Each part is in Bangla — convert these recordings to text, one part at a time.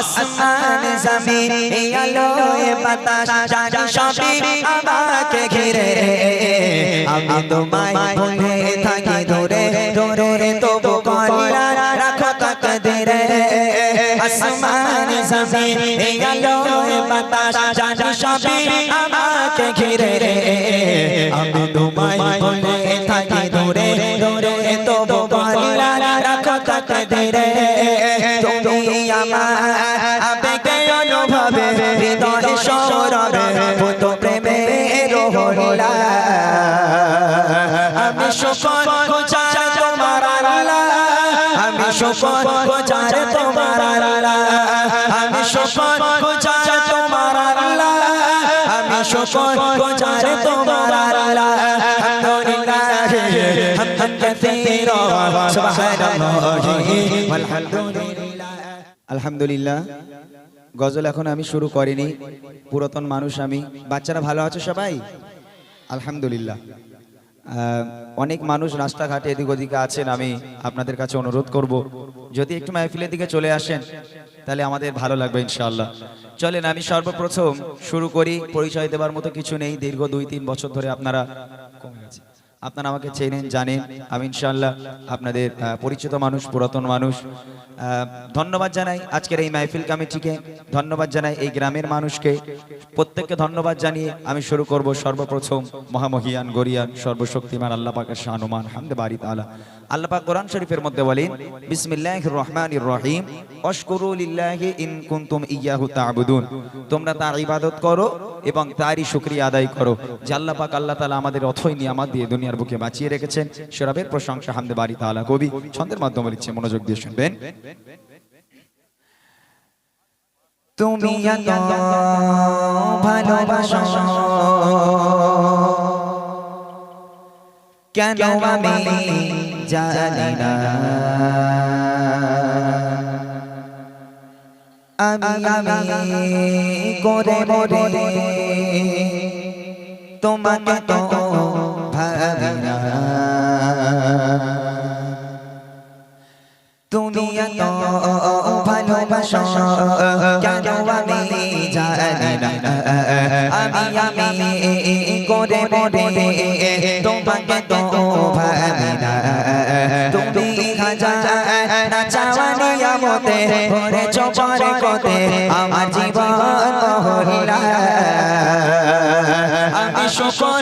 আসমান জমিন, এই আলোয় বাতাস, জানি সবই আমাকে ঘিরে। আমি তোমায় ভুলে থাকি দূরে দূরে তবু কল্যাণ রাখো তকদিরে। আসমান জমিন, এই আলোয় বাতাস, জানি সবই আমাকে ঘিরে। আমি তোমায় ভুলে থাকি দূরে তোমার আল্লাহ। আলহামদুলিল্লাহ। গজল এখন আমি শুরু করিনি। পুরাতন মানুষ আমি। বাচ্চারা ভালো আছো সবাই? আলহামদুলিল্লাহ। অনেক মানুষ রাস্তাঘাটে এদিক ওদিকে আছেন আমি আপনাদের কাছে অনুরোধ করব। যদি একটু মাহফিলের দিকে চলে আসেন তাহলে আমাদের ভালো লাগবে ইনশাআল্লাহ। চলেন আমি সর্বপ্রথম শুরু করি, পরিচয় দেবার মতো কিছু নেই, দীর্ঘ দুই তিন বছর ধরে আপনারা কমে গেছে আপনারা আমাকে চেনেন, জানেন। আমি ইনশাআল্লাহ আপনাদের পরিচিত মানুষ, পুরাতন মানুষ। ধন্যবাদ জানাই আজকের এই মাহফিল কমিটিকে। ধন্যবাদ জানাই এই গ্রামের মানুষকে। প্রত্যেককে ধন্যবাদ জানিয়ে আমি শুরু করব সর্বপ্রথম মহামহিয়ান গরিয়ান সর্বশক্তিমান আল্লাহ পাকের শাহনুমান হামদে বাড়ি তালা আল্লাহ পাক কোরআন শরীফের মধ্যে বলেন বিসমিল্লাহ রহমান রহিম। অশকুরু লিল্লাহি ইন কুনতুম ইয়াহু তা'বুদুন তোমরা তার ইবাদত করো এবং তারই শুকরিয়া আদায় করো। যে আল্লাহ পাক আল্লাহ তাআলা আমাদের অথই নিয়ামত দিয়ে দুনিয়ার বুকে বাঁচিয়ে রেখেছেন। সেরবের প্রশংসা হামদে বাড়ি তাআলা কবি। ছন্দের মাধ্যমে লিখছে, মনোযোগ দিয়ে শুনবেন। তুমি কেন জানি না? আমি করে তোমাকে তো ভাবি তুমি এত ভালোবাসো কেন আমি জানি না। আমি আমি করে করে তোমাকে তো ভাবি না। তুমি হাজার চাওয়ানি আমতে ভরে চপরে কোতে আমার জীবন হরিলা আমি শুকর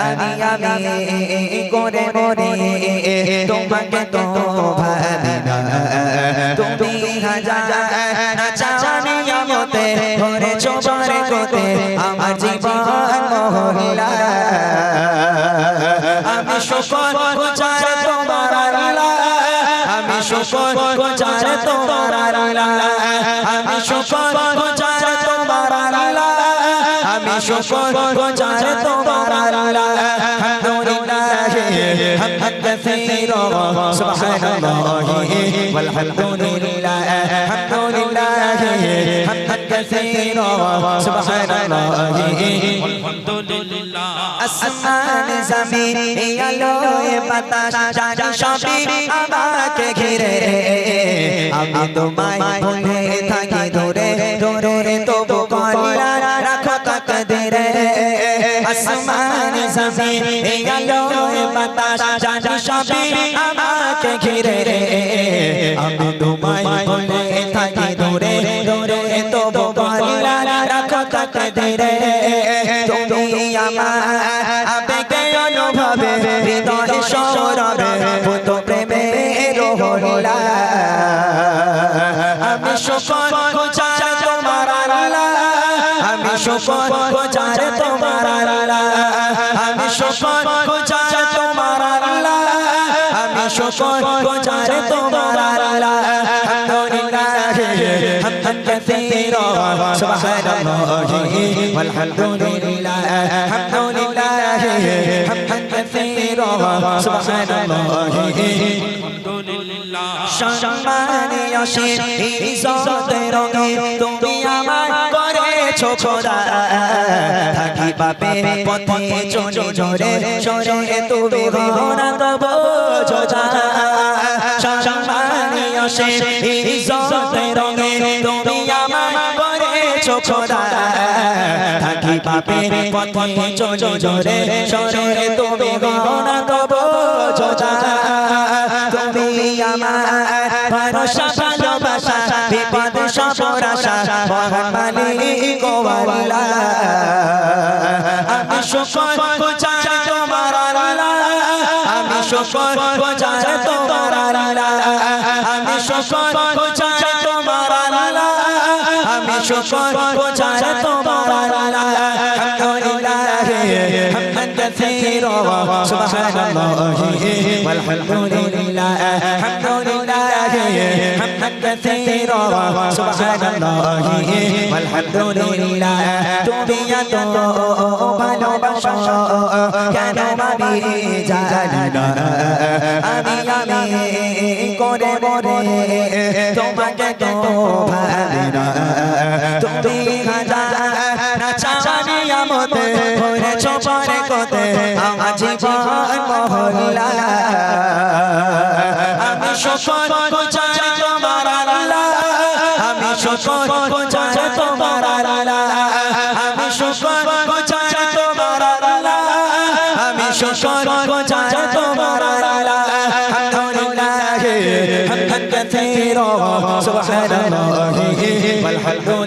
আমি আমি করে করে তোমাকে তো ভাবি না তুমি হাজার চাওয়ানি আমতে ভরে চোপারে কোতে আমার জীবন মহিলা শুকর গোচার তোমার আল্লাহ আলহামদুলিল্লাহ হামদান কাসীরা সুবহানাল্লাহি ওয়ালহামদুলিল্লাহ আলহামদুলিল্লাহ হামদান কাসীরা সুবহানাল্লাহি আসমান জমিন এই আলোয় বাতাস জানি সবই আমাকে ঘিরে আমি তোমায় ভুলে থাকি দূরে আসমান জমিন এই আলোয় বাতাস, জানি সবই আমাকে ঘিরে রে। আমি তোমায় বলে থাকি দূরে দূরে তবু কল্যাণ শুকর গুজার তোমার আল্লাহ আলহামদুলিল্লাহ হামদান কাসীরা সুবহানাল্লাহি والحمدلله الحمد لله حمدا كثيرا سبحان الله সম্মানে অসীম ইজ্জতের রঙে তুমি আমার খোদা থাকি পাপে পথে চলে জোরে সরে তুমি গহনা তব যোজা সম্মানে অসীম ইজ্জতের রঙে তুমি আমার করেছ খোদা থাকি পাপে পথে চলে জোরে সরে তুমি গহনা তব যোজা তুমি আমার ভরসা ভালোবাসা বিপদ মহান মালিক ও আল্লাহ আমি শুকর গুজার তোমার আল্লাহ। আমি শুকর গুজার তোমার আল্লাহ। আমি শুকর গুজার তোমার আল্লাহ। আমি শুকর গুজার তোমার আল্লাহ। আলহামদুলিল্লাহ হামদান কাসীরা সুবহানাল্লাহি والحمدلله الحمد لله حمدا كثيرا سبحان الله والحمد لله তুমি এত ভালোবাসো কেন আমি জানি না আমি আমি করে মরে তোমাকে তো ভাবি না তুমি হাজার না চাওয়ানি আমতে ভরেছ পরে কোতে আমার জীবন মহল্লা আমি শুকর গুজার তোমার আল্লাহ আমি শুকর গুজার তোমার আল্লাহ আমি শুকর গুজার তোমার আল্লাহ আমি শুকর গুজার তোমার আল্লাহ আলহামদুলিল্লাহ হামদান কাসীরা সুবহানাল্লাহি والحمدلله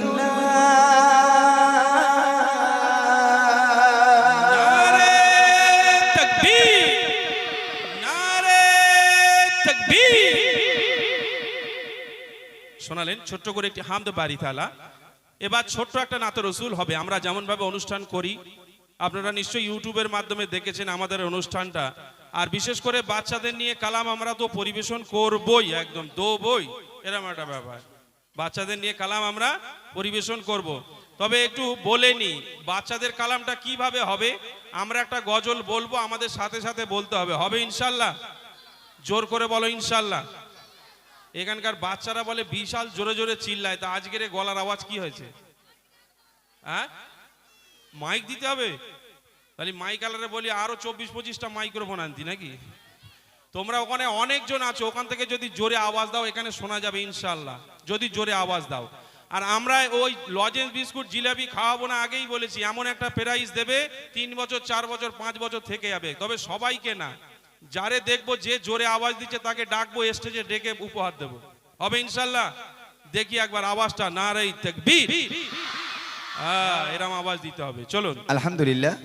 ছোট্ট করে একটি হামদ বাড়ি তালা এবার ছোট্ট একটা নাত রসুল হবে। আমরা যেমন ভাবে অনুষ্ঠান করি, আপনারা নিশ্চয়ই ইউটিউবের মাধ্যমে দেখেছেন আমাদের অনুষ্ঠানটা। আর বিশেষ করে বাচ্চাদের নিয়ে কালাম আমরা তো পরিবেশন করবই, একদম দোবই। এরকম একটা ব্যাপার। বাচ্চাদের নিয়ে কালাম আমরা পরিবেশন করব। তবে একটু বলে নি, বাচ্চাদের কালামটা কীভাবে হবে? আমরা একটা গজল বলব, আমাদের সাথে সাথে বলতে হবে। হবে ইনশাল্লাহ। জোর করে বলো ইনশাল্লাহ। এখানকার বাচ্চারা বলে বিশাল জোরে জোরে চিল্লায়। তা আজকের গলার আওয়াজ কি হয়েছে? হ্যাঁ? মাইক দিতে হবে? তাহলে মাইক আলারে বলি, আরও চব্বিশ পঁচিশটা মাইক্রোফোন আনতি নাকি? তোমরা ওখানে অনেকজন আছো, ওখান থেকে যদি জোরে আওয়াজ দাও, এখানে শোনা যাবে ইনশাল্লাহ যদি জোরে আওয়াজ দাও। আর আমরা ওই লজেন্স বিস্কুট, জিলাপি খাওয়াবো না, আগেই বলেছি, এমন একটা প্রাইজ দেবে, তিন বছর, চার বছর, পাঁচ বছর থেকে যাবে। তবে সবাইকে না যারে দেখব যে জোরে আওয়াজ দিচ্ছে, তাকে ডাকবো, স্টেজে ডেকে উপহার দেবো। হবে ইনশাল্লাহ? দেখি একবার আওয়াজটা না রে তেকবীর। হ্যাঁ এরম আওয়াজ দিতে হবে। চলুন। আলহামদুলিল্লাহ।